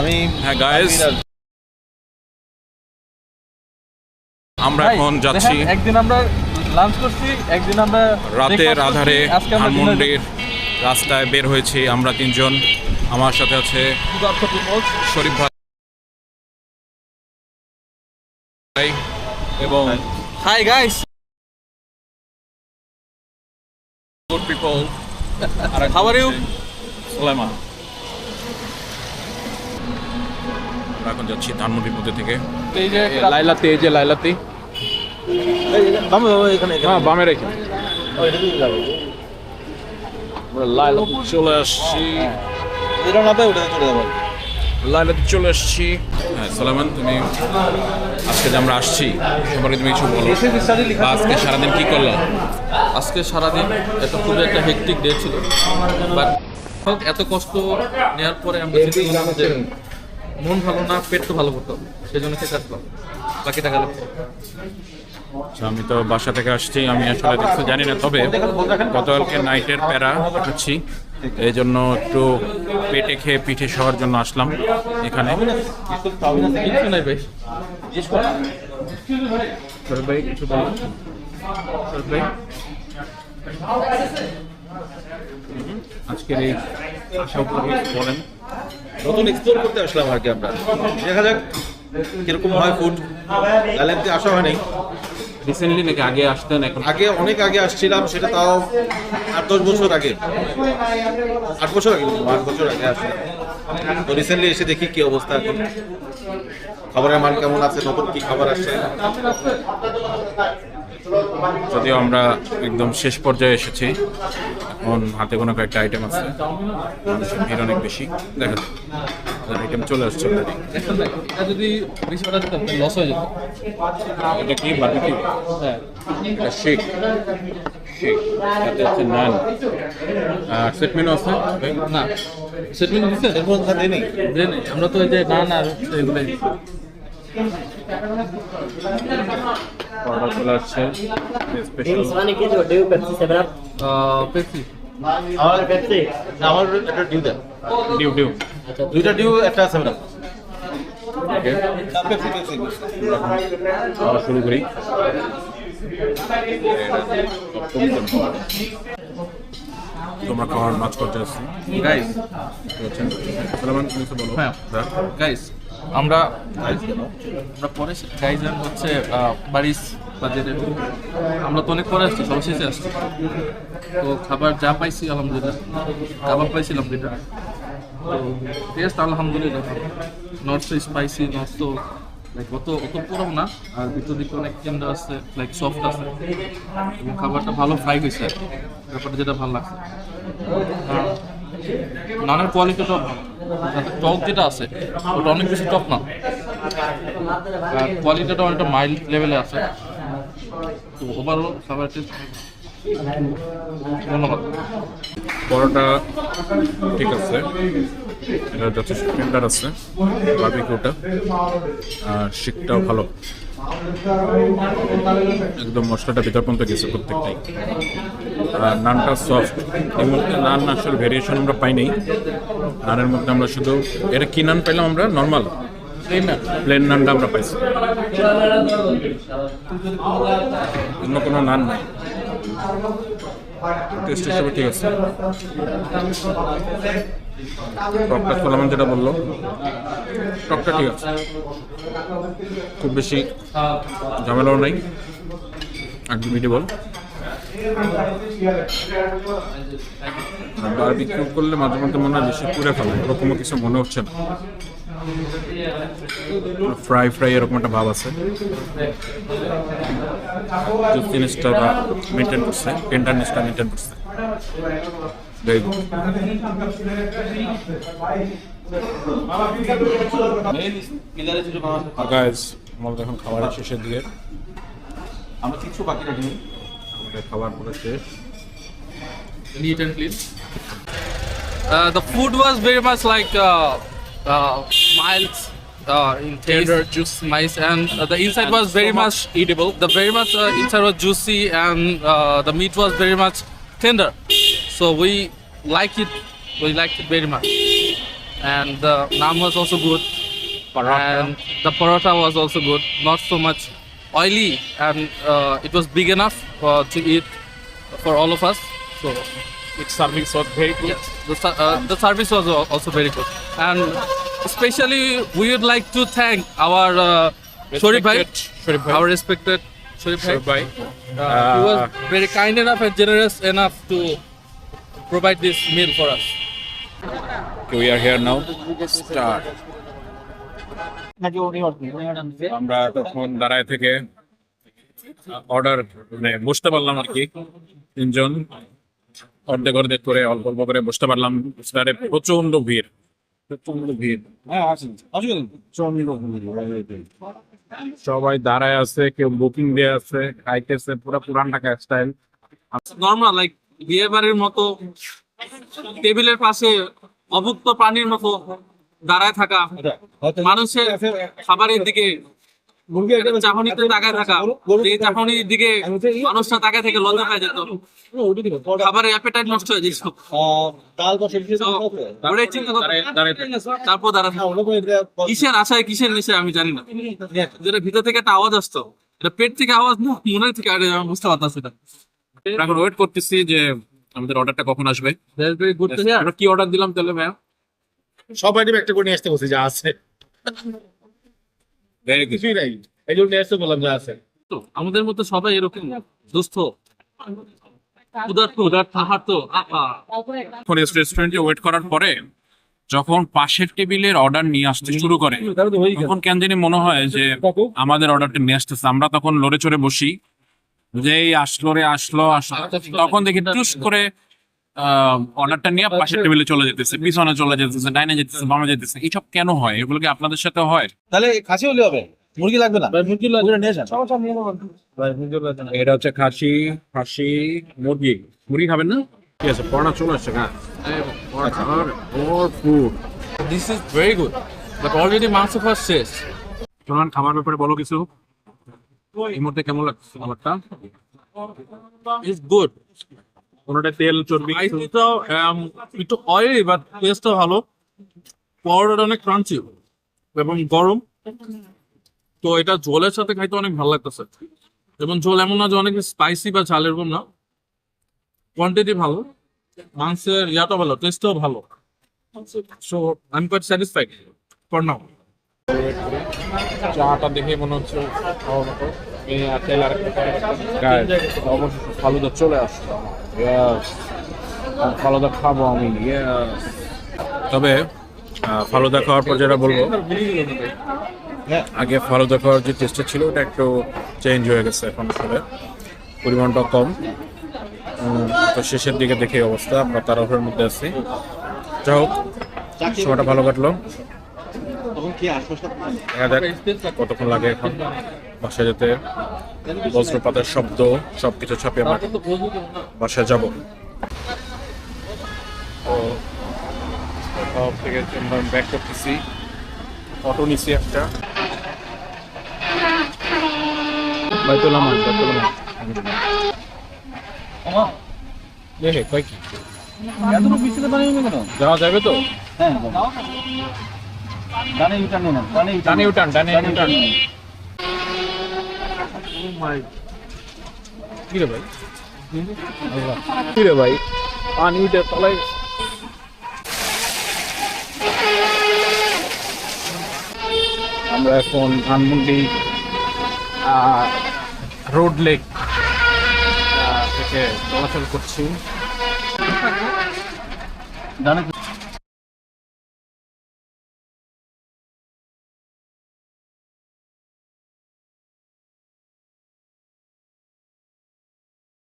আমি হ্যাঁ গাইস আমরা এখন যাচ্ছি একদিন আমরা লাঞ্চ করছি একদিন আমরা রাতের আধারে আজকে আমরা dinner ধানমন্ডির রাস্তায় বের হয়েছি আমরা তিনজন আমার সাথে আছে। শরীফ ভাই এবং Hi guys. Good people How are you? Sulaiman আমরা এখন যাচ্ছি ধানমন্ডির মধ্যে থেকে। এই যে লাইলাতে এই যে লাইলাতে। এখানে। হ্যাঁ এটা চলে আসছি। এটা চলে আসছি। হ্যাঁ সালামান তুমি আজকে যে আমরা আসছি সম্পর্কে তুমি কিছু বলো। আজকে সারাদিন কি করলাম আজকে সারাদিন একটা খুবই একটা হেকটিক ডে ছিল। বাট এত কষ্ট নেওয়ার পরে আমরা মন ভালো না পেট তো ভালো করতে হবে। সেই জন্য খেতে আসলাম বাকি টাকা লাগবে। আচ্ছা, আমি তো বাসা থেকে আসছি আমি আসলে দেখতে জানি না তবে গতকালকে নাইটের প্যারা খাচ্ছি এই জন্য একটু পেটে খেয়ে পিঠে শোয়ার জন্য আসলাম এখানে। আজকের এই আশা বলেন। নতুন এক্সপ্লোর করতে আসলাম আর কি আমরা। দেখা যাক কীরকম হয় ফুড লাইলাতে আসা হয় নাই রিসেন্টলি নাকি আগে আসতেন এখন? আগে অনেক আগে আসছিলাম সেটা তাও আট দশ বছর আগে। আট বছর আগে আট বছর আগে আসছিলাম তো রিসেন্টলি এসে দেখি কি অবস্থা এখন। খাবারের মান কেমন আছে? নতুন কি খাবার আসছে? যদিও আমরা একদম শেষ পর্যায়ে এসেছি। এখন হাতে কোনো কয়েকটা আইটেম আছে। মানুষের ভিড় অনেক বেশি। দেখা আইটেম চলে আসছে এটা যদি বেশি টাকা দিতাম লস হয়ে যেত এটা কি? বারবিকিউ হ্যাঁ। এটা শেক শেক সাথে হচ্ছে নান আর সেট মেনু আছে? না সেটমেন্ট দিচ্ছে? এরপর আমরা তো এই যে না না আর হচ্ছে এগুলাই চলে আসছে special Pane che devo, devo Pepsi 7 Up? Pepsi আমার পেপসি আমার একটা ডিউ দেন। ডিউ ডিউ দুইটা ডিউ একটা সেভেন আপ ওকে আমরা শুরু করি। তোমরা খাওয়ার মাছ করতে আসছি। গাইস বলো হ্যাঁ। গাইস আমরা আমরা পরে গাইজ হচ্ছে বারিশ বাজারে আমরা তো অনেক পরে আসছি সব শেষে আসছি। তো খাবার যা পাইছি, আলহামদুলিল্লাহ। কাবাব পাইছিলাম যেটা। তো টেস্ট আলহামদুলিল্লাহ not so spicy so like অত অত পুরো না। আর ভিতর দিকে অনেক কেন্দ্র আছে লাইক সফট আছে। এবং খাবারটা ভালো ফ্রাই হয়েছে। ব্যাপারটা যেটা ভালো লাগছে। নানের কোয়ালিটিটা টক যেটা আছে, ওটা অনেক বেশি টক না। কোয়ালিটিটা অনেকটা মাইল্ড লেভেলে আছে। তো ওভারঅল খাবার ধন্যবাদ। পরোটা ঠিক আছে, এটা যথেষ্ট টেন্ডার আছে বার্বিকিউটা আর শিকটাও ভালো। একদম মশলাটা ভিতর পর্যন্ত গেছে প্রত্যেকটাই। আর নানটা সফট এর মধ্যে নান আসলে ভেরিয়েশন আমরা পাইনি নানের মধ্যে আমরা শুধু এটা কি নান পেলাম আমরা? নর্মাল প্লেন নানটা আমরা পাইছি। অন্য কোনো নান নাই। টেস্ট হিসেবে ঠিক আছে। টকটা সোলামান যেটা বলল টকটা ঠিক আছে। খুব বেশি ঝামেলাও নাই। একদম মিডিবল বারবিকিউ করলে মাঝে মধ্যে মনে হয় বেশি পুড়ে ফেলে এরকমও কিছু মনে হচ্ছে না। ফ্রাই ফ্রাই এরকম একটা ভাব আছে। জিনিসটা মেনটেন করছে টেন্ডারনেসটা মেনটেন করছে। আমাদের এখন খাবারের শেষের দিকে আমরা কিছু বাকি রাখিনি খাবার পুরো শেষ neat and clean. Uh, the food was very much like uh, uh, mild uh, in taste, juicy, nice, and uh, the inside was very much eatable. The very much uh, inside was juicy, and uh, the meat was very much tender. So we like it. We liked it very much. and the naan was also good. And the paratha was also good, not so much oily, and uh, it was big enough uh, to eat for all of us. So Its service was very good. Yes, the, uh, the service was also very good. And especially, we would like to thank our uh, Shorif Bhai, Respected Sharif bhai. our respected Shorif Bhai. Uh, he was very kind enough and generous enough to provide this meal for us. Okay, we are here now. Start. আমরা তখন দাঁড়ায় থেকে order মানে বসতে পারলাম আর কি তিনজন। অর্ধেক অর্ধেক করে অল্প অল্প করে বসতে পারলাম। স্টারে প্রচণ্ড ভিড়। প্রচণ্ড ভিড়। সবাই দাঁড়ায় আছে কেউ বুকিং দিয়ে আছে খাইতেছে পুরো পুরান ঢাকা স্টাইল নর্মাল লাইক বিয়ে বাড়ির মতো টেবিলের পাশে অভুক্ত প্রাণীর মতো দাঁড়ায় থাকা মানুষের খাবারের দিকে চাহনিতে তাকায় থাকা যে চাহনির দিকে মানুষটা তাকায় থেকে লজ্জা পায় যেত খাবারের অ্যাপেটাইট নষ্ট হয়ে যেত। তারপর দাঁড়া কিসের আশায় কিসের নেশায় আমি জানি না। যেটা ভিতর থেকে একটা আওয়াজ আসতো এটা পেট থেকে আওয়াজ না মনের থেকে আমি বুঝতে পারতাম সেটা এখন ওয়েট করতেছি যে আমাদের অর্ডারটা কখন আসবে. আমরা কি অর্ডার দিলাম তাহলে ভাইয়া? সব আইটেম একটা করে নিয়ে আসতে বলছি যা আছে। কিছুই নাই। এই জন্য নিয়ে আসতে বললাম যা আছে। তো আমাদের মতো সবাই এরকম দুস্থ। উদার্ত উদার্ত আহার্ত আহা রেস্টুরেন্টে ওয়েট করার পরে যখন পাশের টেবিলের অর্ডার নিয়ে আসতে শুরু করে তখন কেন জানি মনে হয় যে আমাদের অর্ডারটা নিয়ে আসতেছে। আমরা তখন লড়ে চড়ে বসি। যেই আসলো রে আসলো আসলো। তখন দেখি টুস করে অর্ডারটা নিয়ে পাশের টেবিলে চলে যেতেছে পিছনে চলে যেতেছে ডাইনে যেতেছে বামে যেতেছে। এইসব কেন হয়? এগুলো কি আপনাদের সাথে হয়? তাহলে খাসি হলে হবে। মুরগি লাগবে না? মুরগি লাগবে। নিয়ে আসেন এটা হচ্ছে খাসি খাসি মুরগি। মুরগি খাবেন না? ঠিক আছে পড়া চলে আসছে হ্যাঁ food this is very good but already মাংস খাওয়া শেষ। চলুন খাবার ব্যাপারে বলো কিছু। এই মুহূর্তে কেমন লাগছে খাবারটা? ইজ গুড কোনোটা তেল চর্বি কিছু? একটু অয়েলি বাট টেস্টটা ভালো। পাউডারটা অনেক ক্রাঞ্চি এবং গরম। তো এটা ঝোলের সাথে খাইতে অনেক ভালো লাগতেছে। এবং ঝোল এমন না যে অনেক স্পাইসি বা ঝালের এরকম না। কোয়ান্টিটি ভালো। মাংসের ইয়াটা ভালো টেস্টটাও ভালো। So I am quite satisfied for now চাটা দেখে মনে হচ্ছে খাওয়ার মতো। এই আর তেল আর অবশ্যই ফালুদা চলে আসলো। ফালুদা খাব আমি. তবে ফালুদা খাওয়ার পর যেটা বলব আগে ফালুদা খাওয়ার যে টেস্টটা ছিল ওটা একটু চেঞ্জ হয়ে গেছে এখন আসলে। পরিমাণটা কম। তো শেষের দিকে দেখে অবস্থা। আমরা তাড়াহুড়োর মধ্যে আছি। যাই হোক সময়টা ভালো কাটলো। দেখা যাক কতক্ষণ লাগে এখন। বাসায় যেতে বজ্রপাতের শব্দ সবকিছু ছাপিয়ে আমার বাসায় যাব। তো সব থেকে ব্যাক করতেছি। অটো নিছি একটা। কয় কি? যাওয়া যাবে তো? ডানে ইউটার্ন ডানে ইউটার্ন কি রে ভাই? কি রে ভাই? পানি উঠে তলায়। আমরা এখন ধানমন্ডি রোড লেক থেকে চলাচল করছি।